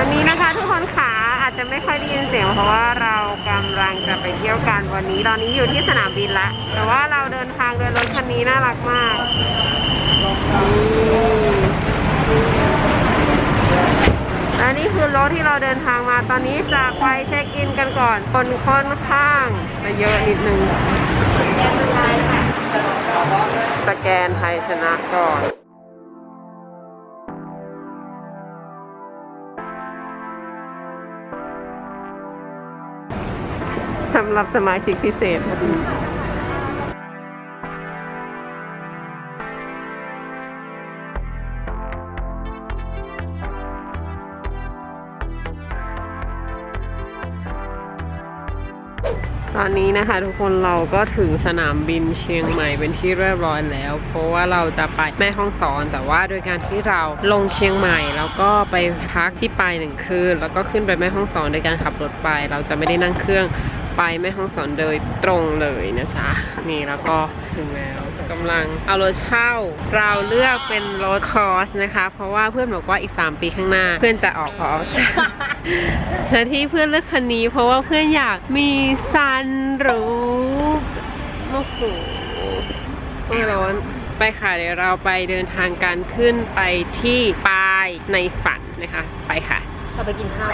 วันนี้นะคะทุกคนขาอาจจะไม่ค่อยได้ยินเสียงเพราะว่าเรากำลังจะไปเที่ยวกันวันนี้ ตอนนี้อยู่ที่สนามบินละ แต่ว่าเราเดินทางโดยรถคันนี้น่ารักมากและนี่คือรถที่เราเดินทางมาตอนนี้จะไปเช็คอินกันก่อน คนค่อนข้างจะเยอะนิดนึงสแกนไทยชนะก่อน สำหรับสมาชิกพิเศษตอนนี้นะคะทุกคนเราก็ถึงสนามบินเชียงใหม่เป็นที่เรียบร้อยแล้ว เพราะว่าเราจะไปแม่ห้องสอน แต่ว่าโดยการที่เราลงเชียงใหม่ แล้วก็ไปพักที่ปลายหนึ่งคืน แล้วก็ขึ้นไปแม่ห้องสอนโดยการขับรถไป เราจะไม่ได้นั่งเครื่อง ไปแม่ห้องสอนโดยตรงเลยนะจ๊ะ นี่แล้วก็ถึงแล้วกำลังเอารถเช่า เราเลือกเป็นรถคอร์สนะคะ เพราะว่าเพื่อนบอกว่าอีก 3 ปีข้างหน้า เพื่อนจะออกคอร์สและที่เพื่อนเลือกคันนี้ เพราะว่าเพื่อนอยากมีซันรูฟโอ้โหร้อนไปค่ะเดี๋ยวเราไปเดินทางการขึ้นไปที่ปลายในฝันนะคะ ไปค่ะ เราไปกินข้าว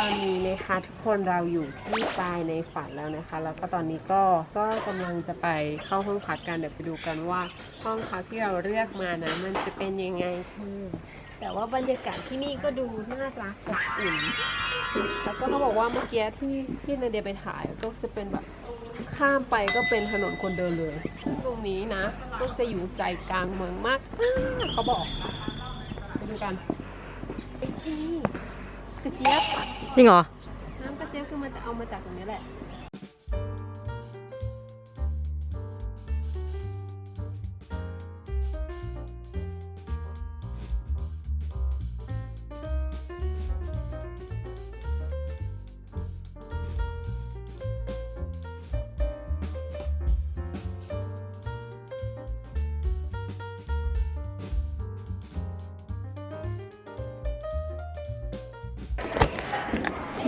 ตอนนี้นะคะทุกคนเราอยู่ที่ปลายในฝันแล้วนะคะ แล้วก็ตอนนี้ก็ก็กำลังจะไปเข้าห้องพักกันเดี๋ยวไปดูกันว่าห้องพักที่เราเลือกมานะมันจะเป็นยังไงคือแต่ว่าบรรยากาศที่นี่ก็ดูน่ารักอบอุ่นแล้วก็เขาบอกว่าเมื่อกี้ที่ที่นาเดียไปถ่ายก็จะเป็นแบบข้ามไปก็เป็นถนนคนเดินเลย ตรงนี้นะก็จะอยู่ใจกลางเมืองมากเขาบอกไปดูกันไปที่ กระเจี๊ยบจริงเหรอ น้ำกระเจี๊ยบคือมันจะเอามาจากตรงนี้แหละ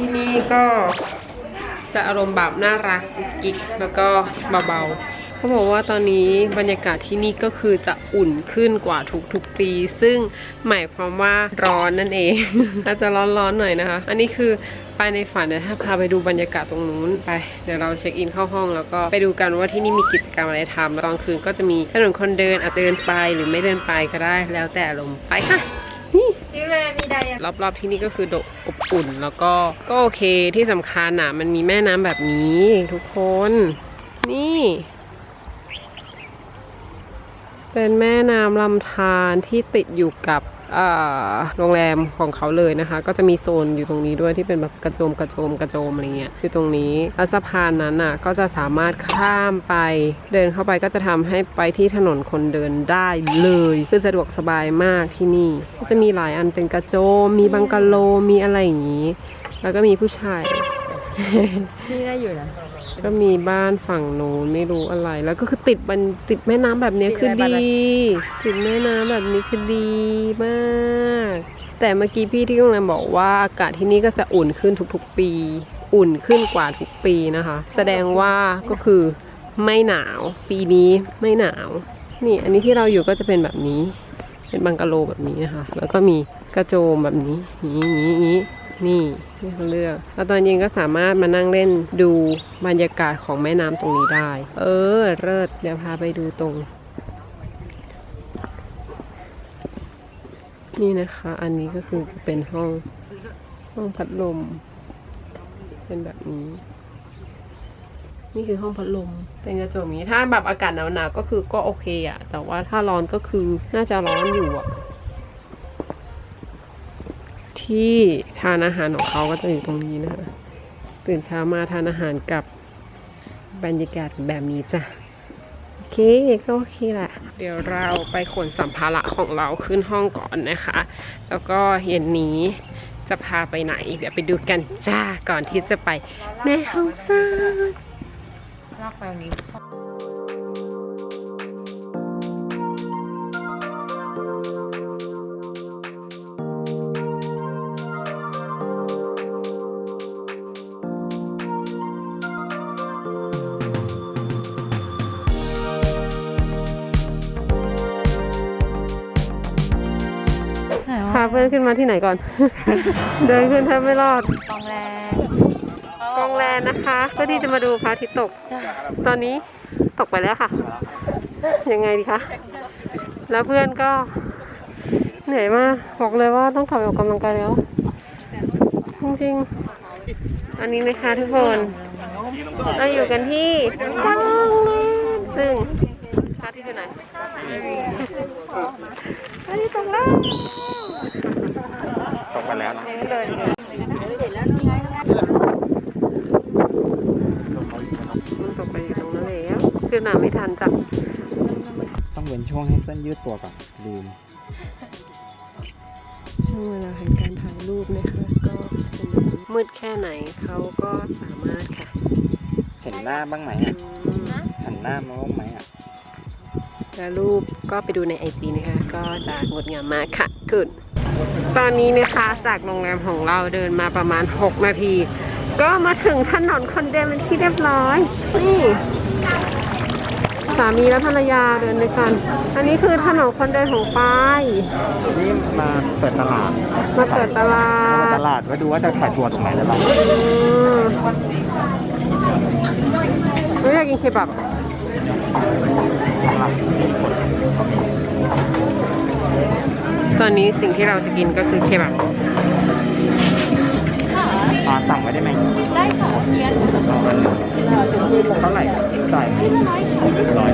ที่นี่ก็จะอารมณ์แบบน่ารักกิ๊กแล้วก็เบาๆเขาบอกว่าตอนนี้บรรยากาศที่นี่ก็คือจะอุ่นขึ้นกว่าทุกๆปี ซึ่งหมายความว่าร้อนนั่นเอง อาจจะร้อนๆหน่อยนะคะ อันนี้คือไปในฝันเดี๋ยวถ้าพาไปดูบรรยากาศตรงนู้นไปเดี๋ยวเราเช็คอินเข้าห้องแล้วก็ไปดูกันว่าที่นี่มีกิจกรรมอะไรทำตอนคืนก็จะมีถนนคนเดินอาจจะเดินไปหรือไม่เดินไปก็ได้แล้วแต่อารมณ์ไปค่ะ พี่แม่มีไดอะรอบๆที่นี่ก็คือโดอบอุ่นแล้วก็ก็โอเคที่สำคัญอะมันมีแม่น้ำแบบนี้ทุกคน นี่ เป็นแม่น้ำลำธารที่ติดอยู่กับ โรงแรมของเขาเลยนะคะ ก็จะมีโซนอยู่ตรงนี้ด้วยที่เป็นแบบกระโจมกระโจมกระโจมอะไรเงี้ยคือตรงนี้แล้วสะพานนั้นน่ะก็จะสามารถข้ามไปเดินเข้าไปก็จะทำให้ไปที่ถนนคนเดินได้เลยคือสะดวกสบายมากที่นี่ก็จะมีหลายอันเป็นกระโจม มีบังกะโลมีอะไรอย่างนี้ แล้วก็มีผู้ชายนี่ได้อยู่นะ ก็มีบ้านฝั่งนู้นไม่รู้อะไร แล้วก็คือติดมันติดแม่น้ำแบบเนี้ยคือดีติดแม่น้ำแบบนี้คือดีมาก แต่เมื่อกี้พี่ที่โรงแรมบอกว่าอากาศที่นี่ก็จะอุ่นขึ้นทุกๆปี อุ่นขึ้นกว่าทุกปีนะคะ แสดงว่าก็คือไม่หนาว ปีนี้ไม่หนาว นี่อันนี้ที่เราอยู่ก็จะเป็นแบบนี้ เป็นบังกะโลแบบนี้นะคะ แล้วก็มีกระโจมแบบนี้นี้นี้นี้ นี่นี่เขาเลือก แล้วตอนเย็นก็สามารถมานั่งเล่นดูบรรยากาศของแม่น้ำตรงนี้ได้ เออเลิศเดี๋ยวพาไปดูตรง นี่นะคะ อันนี้ก็คือจะเป็นห้อง ห้องพัดลม เป็นแบบนี้ นี่คือห้องพัดลม เป็นกระจกนี้ ถ้าแบบอากาศหนาวๆก็คือก็โอเคอะแต่ว่าถ้าร้อนก็คือน่าจะร้อนอยู่อะ ที่ทานอาหารของเขาก็จะอยู่ตรงนี้นะคะ ตื่นเช้ามาทานอาหารกับบรรยากาศแบบนี้จ้ะ โอเค ก็โอเคแหละ เดี๋ยวเราไปขนสัมภาระของเราขึ้นห้องก่อนนะคะ แล้วก็เย็นนี้จะพาไปไหน เดี๋ยวไปดูกันจ้า ก่อนที่จะไปแม่ห้องสาลากไปตรงนี้ เพื่อนขึ้นมาที่ไหนก่อน เดินขึ้นแทบไม่รอดกองแรงกองแลนนะคะ เพื่อที่จะมาดูพระอาทิตย์ตก ตอนนี้ตกไปแล้วค่ะ ยังไงดีคะ แล้วเพื่อนก็เหนื่อยมาก บอกเลยว่าต้องกลับไปออกกำลังกายแล้ว จริงๆ อันนี้นะคะทุกคนเราอยู่กันที่กองแลนซึ่งพระอาทิตย์อยู่ไหนพระอาทิตย์ตกแล้ว ตกไปแล้วนะ นี่เลย มัน ตกไปอยู่ตรงนั้นแล้วคือหนาไม่ทันจ้ะต้องเว้นช่วงให้เส้นยืดตัวก่อนลืมช่วงเวลาแห่งการถ่ายรูปนะคะก็มืดแค่ไหนเขาก็สามารถค่ะ เห็นหน้าบ้างไหมอะหันหน้ามาบ้างไหมอะแล้วรูปก็ไปดูในไอจีนะคะ ก็จะงดงามมากค่ะกุด ตอนนี้นะคะจากโรงแรมของเราเดินมาประมาณ 6 นาที ก็มาถึงถนนคนเดินเป็นที่เรียบร้อย นี่ สามีและภรรยาเดินด้วยกัน อันนี้คือถนนคนเดินของป้ายนี่มาเปิดตลาด มาเปิดตลามาดตลาดไว้ดูว่าจะขายตัวตรงไหนได้บ้างอืมไม่อยากกินเคบับ ตอนนี้สิ่งที่เราจะกินก็คือเคบับอ่าสั่งไว้ได้ไหมได้ค่ะเพียนเท่าไหร่จ่ายเรียบร้อย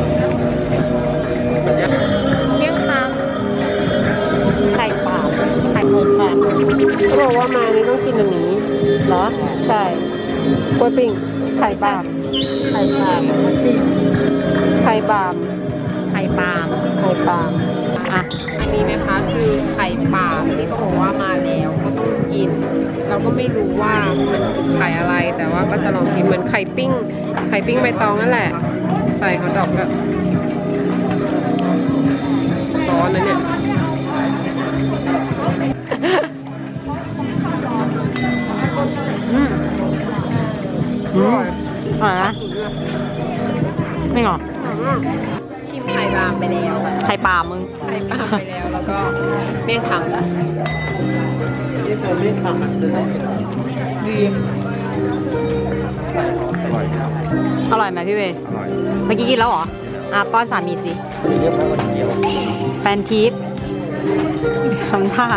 เรียบร้อยเมี่ยงคำไข่ปลาไข่หมูปลาเขาบอกว่ามานี่ต้องกินอันนี้เหรอ ใช่กล้วยปิ้งไข่บาบไข่ปลาปิ้งไข่บาบไข่ปลาไข่ปาล์มอะอั นนี้นะคะ คือไข่ปาล์มที่เขาบอกว่ามาแล้วก็ต้องกิน เราก็ไม่รู้ว่ามันคือไข่อะไร แต่ว่าก็จะลองกินเหมือนไข่ปิ้ง ไข่ปิ้งใบตองนั่นแหละ ใส่ฮอทดอกก็ร้อนนะเนี่ยอืมอร่อยอร่อยนะไม่หรอ ชิมไข่บามไปแล้วไข่ปลามึง ไข่ปลาไปแล้วแล้วก็เมี่ยงคำละนี่ตัวนี้ทำมันจะได้ดีอร่อยครับอร่อยไหมพี่เวย์อร่อยเมื่อกี้กินแล้วเหรอ อะป้อนสามีสิเรียบร้อยวันเดียวแฟนทิปทำท่า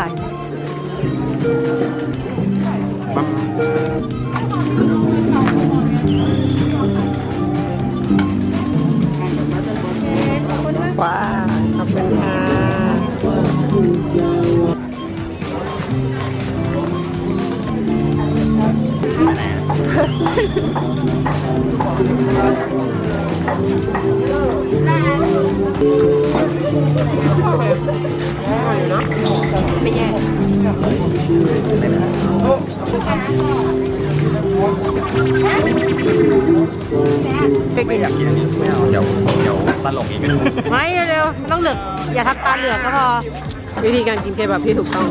ปั๊บ ว้าขอบคุณค่ะไม่แย่ ไปกิไม่นอยากกินอันนี้ไม่เอาเดี๋ยวเดี๋ยวตลกอีกไม่เร็วๆต้องเหลือกอย่าทำตาเหลือกก็พอ วิธีการกินเคบับที่ถูกต้อง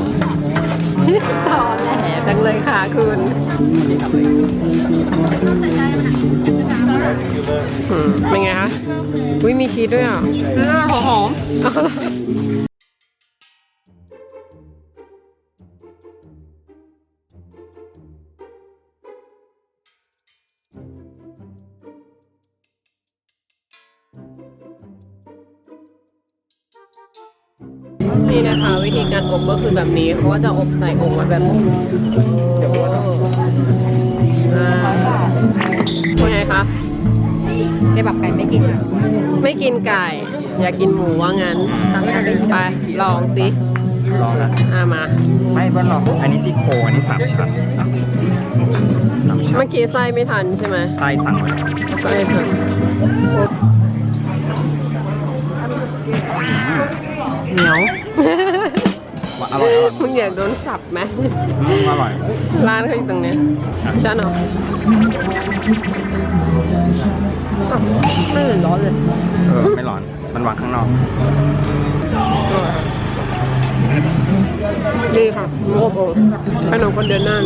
ต่อแหลจังเลยค่ะคุณอืมเป็นไงคะวิมีชีสด้วยอะหอม นี่นะคะ วิธีการอบก็คือแบบนี้เขาก็จะอบใส่องค์ไว้แบบนี้อ่าเป็นไงคะเคบับไก่ไม่กินอะไม่กินไก่ อยากกินหมูว่างั้นไปลองสิลองนะอ่ามา ไม่เพื่อนลองอันนี้ซี่โครงอันนี้สามชั้นอะสามชั้นเมื่อกี้ไส้ไม่ทันใช่ไหมไส้สั่งไว้ไส้ทัน เหนียวว่าอร่อยอร่อยมึงอยากโดนสับไหมอืมอร่อยร้านเขาอยู่ตรงเนี้ยฉันเหรออ้าวไม่เห็นร้อนเลยเออไม่ร้อนมันวางข้างนอกดีค่ะหมูอบโอ่งขนมคนเดินหน้า